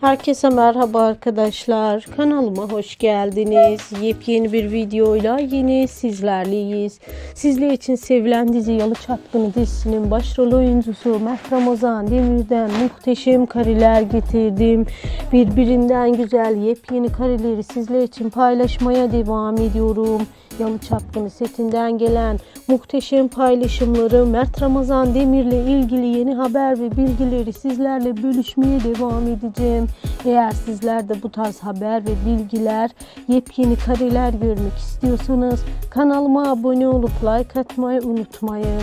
Herkese merhaba arkadaşlar. Kanalıma hoş geldiniz. Yepyeni bir videoyla yine sizlerleyiz. Sizler için sevilen dizi Yalı Çapkını dizisinin başrol oyuncusu Mert Ramazan Demir'den muhteşem kareler getirdim. Birbirinden güzel yepyeni kareleri sizler için paylaşmaya devam ediyorum. Yalı Çapkını setinden gelen muhteşem paylaşımları Mert Ramazan Demir'le ilgili yeni haber ve bilgileri sizlerle bölüşmeye devam edeceğim. Eğer sizler de bu tarz haber ve bilgiler, yepyeni kareler görmek istiyorsanız kanalıma abone olup like atmayı unutmayın.